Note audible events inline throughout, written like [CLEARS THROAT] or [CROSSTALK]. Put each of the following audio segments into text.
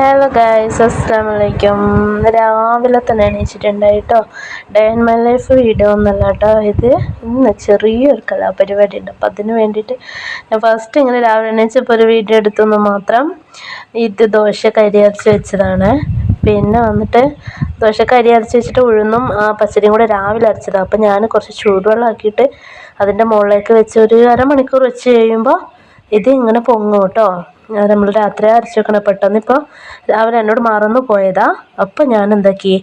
Hello guys അസ്സാം വലൈക്കും രാവിലെ തന്നെ എണീച്ചിട്ടുണ്ടായി കേട്ടോ day and my life video ഒന്നല്ല കേട്ടോ ഇത് ഇന്ന് ചെറിയൊരു കലാപരിപാടി ഉണ്ട്. അപ്പം അതിന് വേണ്ടിയിട്ട് ഞാൻ ഫസ്റ്റ് ഇങ്ങനെ രാവിലെ എണീച്ചപ്പോൾ ഒരു വീഡിയോ എടുത്തെന്ന് മാത്രം ഇത് ദോശ കരിയരച്ച് വെച്ചതാണ്. പിന്നെ വന്നിട്ട് ദോശ അരി അരച്ച് വെച്ചിട്ട് ഉഴുന്നും ആ പച്ചരിയും കൂടെ രാവിലെ അരച്ചതാണ് അപ്പം ഞാൻ കുറച്ച് ചൂടുവെള്ളം ആക്കിയിട്ട് അതിന്റെ മുകളിലേക്ക് വെച്ച് ഒരു അരമണിക്കൂർ വെച്ച് കഴിയുമ്പോൾ ഇത് ഇങ്ങനെ പൊങ്ങും കേട്ടോ നമ്മൾ രാത്രി അരച്ച് വെക്കണം. പെട്ടെന്ന് ഇപ്പോൾ രാവിലെ എന്നോട് മറന്നു പോയതാ. അപ്പം ഞാൻ എന്താക്കി?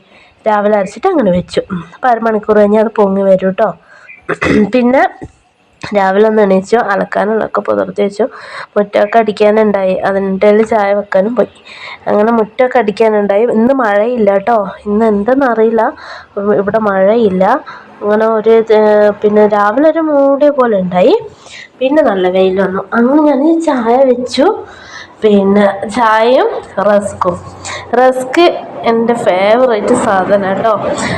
രാവിലെ അരച്ചിട്ട് അങ്ങനെ വെച്ചു. അപ്പോൾ അരമണിക്കൂർ കഴിഞ്ഞാൽ അത് പൊങ്ങി വരും കേട്ടോ [CLEARS THROAT] പിന്നെ രാവിലെ ഒന്ന് എണീച്ചു. അലക്കാനുള്ളതൊക്കെ പുതർത്തി വെച്ചു. മുറ്റമൊക്കെ അടിക്കാനുണ്ടായി. അതിന്റെ ചായ വെക്കാനും പോയി. അങ്ങനെ മുറ്റമൊക്കെ അടിക്കാനുണ്ടായി. ഇന്ന് മഴയില്ല കേട്ടോ ഇന്ന് എന്തെന്നറിയില്ല ഇവിടെ മഴയില്ല. അങ്ങനെ ഒരു പിന്നെ രാവിലെ ഒരു മൂടിയ പോലെ ഉണ്ടായി. പിന്നെ നല്ല വെയിൽ വന്നു. അങ്ങനെ ഞാൻ ചായ വെച്ചു. പിന്നെ ചായയും റസ്ക്കും റസ്ക് എന്റെ ഫേവറേറ്റ് സാധനം കേട്ടോ.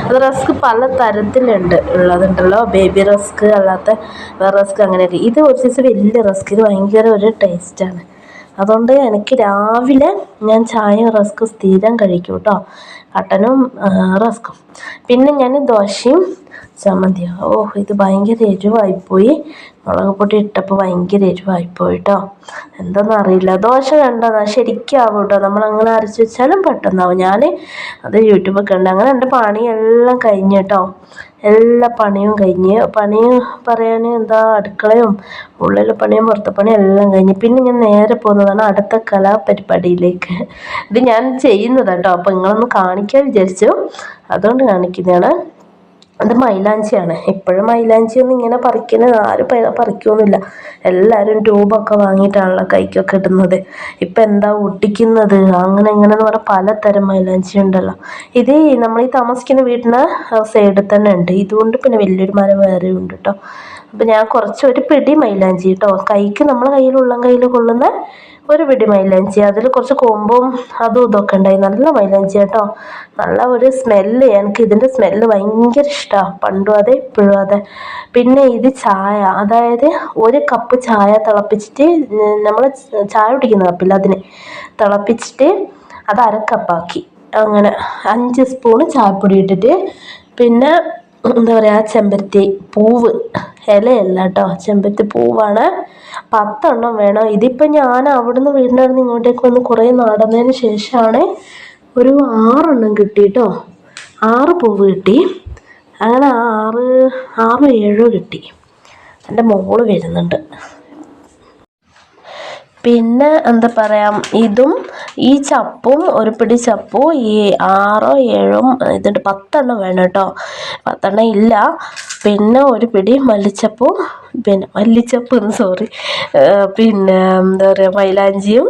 അത് റസ്ക് പല തരത്തിലുണ്ട്. ഉള്ളതുണ്ടല്ലോ ബേബി റസ്ക് അല്ലാത്ത റസ്ക് അങ്ങനെയൊക്കെ. ഇത് ഒരു സൈസ് വലിയ റസ്ക്. ഇത് ഭയങ്കര ഒരു ടേസ്റ്റാണ് അതുകൊണ്ട് എനിക്ക് രാവിലെ ഞാൻ ചായയും റസ്ക്കും സ്ഥിരം കഴിക്കും കേട്ടോ. കട്ടനും റസ്ക്കും പിന്നെ ഞാൻ ദോശയും ചമ്മന്തിയോ ഓ ഇത് ഭയങ്കര എരിവായിപ്പോയി. മുളക് പൊടി ഇട്ടപ്പോൾ ഭയങ്കര എരിവായിപ്പോയി കേട്ടോ എന്താണെന്ന് അറിയില്ല. ദോശ കണ്ടതാ. ശരിക്കാവും കേട്ടോ നമ്മൾ അങ്ങനെ അരച്ച് വെച്ചാലും പെട്ടെന്നാവും. ഞാൻ അത് യൂട്യൂബിൽ കണ്ട്. അങ്ങനെ എന്റെ പണിയെല്ലാം കഴിഞ്ഞ് കേട്ടോ. എല്ലാ പണിയും കഴിഞ്ഞ്. പണിയും പറയാൻ എന്താ അടുക്കളയും ഉള്ളിലെ പണിയും പുറത്തെ പണിയും എല്ലാം കഴിഞ്ഞ്. പിന്നെ ഞാൻ നേരെ പോകുന്നതാണ് അടുത്ത കലാപരിപാടിയിലേക്ക്. ഇത് ഞാൻ ചെയ്യുന്നത് കേട്ടോ. അപ്പോൾ നിങ്ങളൊന്ന് കാണിക്കാൻ വിചാരിച്ചു. അതുകൊണ്ട് കാണിക്കുന്നതാണ്. അത് മൈലാഞ്ചിയാണ്. ഇപ്പോഴും മൈലാഞ്ചി ഒന്നും ഇങ്ങനെ പറിക്കുന്നത്. ആരും പറിക്കൊന്നുമില്ല. എല്ലാവരും ട്യൂബൊക്കെ വാങ്ങിയിട്ടാണല്ലോ കൈക്കൊക്കെ ഇടുന്നത്. ഇപ്പം എന്താ ഒട്ടിക്കുന്നത്? അങ്ങനെ ഇങ്ങനെ എന്ന് പറഞ്ഞാൽ പലതരം മൈലാഞ്ചി ഉണ്ടല്ലോ. ഇത് നമ്മൾ ഈ താമസിക്കുന്ന വീടിന് സൈഡിൽ തന്നെ ഉണ്ട്. ഇതുകൊണ്ട് പിന്നെ വലിയൊരു മരം വേറെ ഉണ്ട് കേട്ടോ അപ്പം ഞാൻ കുറച്ച് ഒരു പിടി മൈലാഞ്ചി കേട്ടോ കൈക്ക് നമ്മളെ കയ്യിൽ ഉള്ളം കയ്യിൽ കൊള്ളുന്ന ഒരു പിടി മൈലാഞ്ചി അതിൽ കുറച്ച് കൊമ്പും അതും ഇതൊക്കെ ഉണ്ടായി. നല്ല മൈലാഞ്ചി കേട്ടോ. നല്ല ഒരു സ്മെല്ല് എനിക്ക് ഇതിന്റെ സ്മെല്ല് ഭയങ്കര ഇഷ്ടമാണ് പണ്ടും അതെ ഇപ്പോഴും അതെ. പിന്നെ ഇത് ചായ. അതായത് ഒരു കപ്പ് ചായ തിളപ്പിച്ചിട്ട് നമ്മൾ ചായ കുടിക്കുന്ന കപ്പില്ല അതിന് തിളപ്പിച്ചിട്ട് അത് അരക്കപ്പാക്കി അങ്ങനെ അഞ്ച് സ്പൂൺ ചായപ്പൊടി ഇട്ടിട്ട് പിന്നെ എന്താ പറയുക ചെമ്പരത്തി പൂവ്. ഇലയല്ല കേട്ടോ. ചെമ്പരത്തി പൂവാണ്. പത്തെണ്ണം വേണം. ഇതിപ്പോൾ ഞാൻ അവിടുന്ന് വീടിനടുന്ന് ഇങ്ങോട്ടേക്ക് വന്ന് കുറേ നടന്നതിന് ശേഷമാണ് ഒരു ആറെണ്ണം കിട്ടി കേട്ടോ ആറ് പൂവ് കിട്ടി. അങ്ങനെ ആറ് ആറ് ഏഴോ കിട്ടി. എന്റെ മോൾ വരുന്നുണ്ട്. പിന്നെ എന്താ പറയുക ഇതും ഈ ചപ്പും ഒരു പിടി ചപ്പും ഈ ആറോ ഏഴോ ഇതുണ്ട്. പത്തെണ്ണം വേണം കേട്ടോ. പത്തെണ്ണം ഇല്ല. പിന്നെ ഒരു പിടി മല്ലിച്ചപ്പും പിന്നെ മല്ലിച്ചപ്പ് സോറി പിന്നെ എന്താ പറയുക മൈലാഞ്ചിയും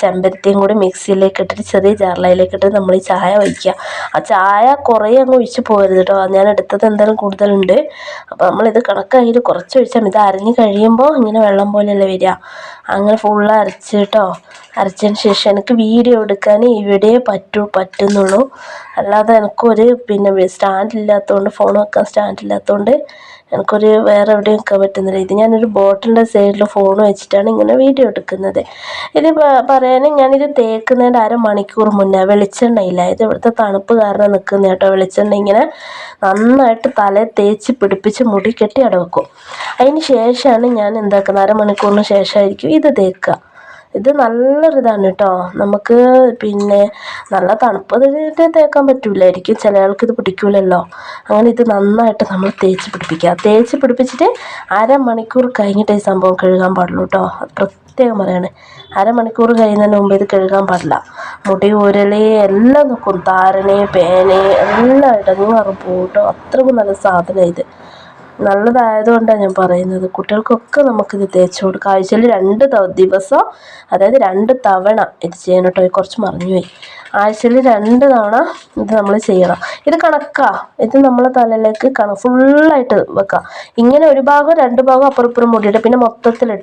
ചെമ്പരത്തിയും കൂടി മിക്സിയിലേക്ക് ഇട്ടിട്ട് ചെറിയ ജാറിലേക്ക് ഇട്ടിട്ട് നമ്മൾ ഈ ചായ ഒഴിക്കുക. ആ ചായ കുറേ അങ്ങ് ഒഴിച്ച് പോകരുത് കേട്ടോ. ഞാൻ എടുത്തത് എന്തായാലും കൂടുതലുണ്ട്. അപ്പോൾ നമ്മളിത് കണക്കായിട്ട് കുറച്ച് ഒഴിച്ചാൽ ഇത് അരഞ്ഞ് കഴിയുമ്പോൾ ഇങ്ങനെ വെള്ളം പോലെയല്ലേ വരിക. അങ്ങനെ ഫുള്ള് അരച്ച് കേട്ടോ. അരച്ചതിന് ശേഷം എനിക്ക് വീഡിയോ എടുക്കാൻ ഇവിടെ പറ്റൂ പറ്റുന്നുള്ളൂ. അല്ലാതെ എനിക്കൊരു പിന്നെ സ്റ്റാൻഡ് ഇല്ലാത്തതുകൊണ്ട് ഫോൺ വെക്കാൻ സ്റ്റാൻഡ് ഇല്ലാത്തതുകൊണ്ട് എനിക്കൊരു വേറെ എവിടെയും നിൽക്കാൻ പറ്റുന്നില്ല ഇത് ഞാനൊരു ബോട്ടിലിന്റെ സൈഡിൽ ഫോൺ വെച്ചിട്ടാണ് ഇങ്ങനെ വീഡിയോ എടുക്കുന്നത്. ഇത് പറയാനും ഞാനിത് തേക്കുന്നതിന്റെ അരമണിക്കൂർ മുന്നേ വെളിച്ചെണ്ണയില്ല ഇത് ഇവിടുത്തെ തണുപ്പ് കാരണം നിൽക്കുന്ന കേട്ടോ. വെളിച്ചെണ്ണ ഇങ്ങനെ നന്നായിട്ട് തല തേച്ച് പിടിപ്പിച്ച് മുടി കെട്ടി അടവെക്കും. അതിന് ശേഷമാണ് ഞാൻ എന്താക്കുന്നത്? അരമണിക്കൂറിന് ശേഷമായിരിക്കും ഇത് തേക്കുക. ഇത് നല്ലൊരിതാണ് കേട്ടോ നമുക്ക് പിന്നെ നല്ല തണുപ്പ് തേക്കാൻ പറ്റില്ലായിരിക്കും ചില ആൾക്ക് ഇത് പിടിക്കൂലല്ലോ. അങ്ങനെ ഇത് നന്നായിട്ട് നമ്മൾ തേച്ച് പിടിപ്പിക്കുക തേച്ച് പിടിപ്പിച്ചിട്ട് അരമണിക്കൂർ കഴിഞ്ഞിട്ട് ഈ സംഭവം കഴുകാൻ പാടുള്ളൂ കേട്ടോ പ്രത്യേകം പറയാണ്. അരമണിക്കൂർ കഴിയുന്നതിന് മുമ്പ് ഇത് കഴുകാൻ പാടില്ല. മുടി ഉരൽ എല്ലാം നോക്കും. താരന് പേനെ എല്ലാം ഇടങ്ങാറും പോകും കേട്ടോ അത്രക്കും നല്ല സാധനം ഇത്. നല്ലതായതുകൊണ്ടാണ് ഞാൻ പറയുന്നത്. കുട്ടികൾക്കൊക്കെ നമുക്കിത് തേച്ച് കൊടുക്കാം. ആഴ്ചയിൽ രണ്ട് ദിവസം അതായത് രണ്ട് തവണ ഇത് ചെയ്യണം കേട്ടോ കുറച്ച് മറിഞ്ഞുപോയി ആഴ്ചയിൽ രണ്ട് തവണ ഇത് നമ്മൾ ചെയ്യണം. ഇത് കണക്കാ. ഇത് നമ്മളെ തലയിലേക്ക് കണ ഫുള്ളായിട്ട് വെക്കാം. ഇങ്ങനെ ഒരു ഭാഗം രണ്ട് ഭാഗം അപ്പുറം ഇപ്പുറം മൂടിയിട്ട് പിന്നെ മൊത്തത്തിലിട്ട്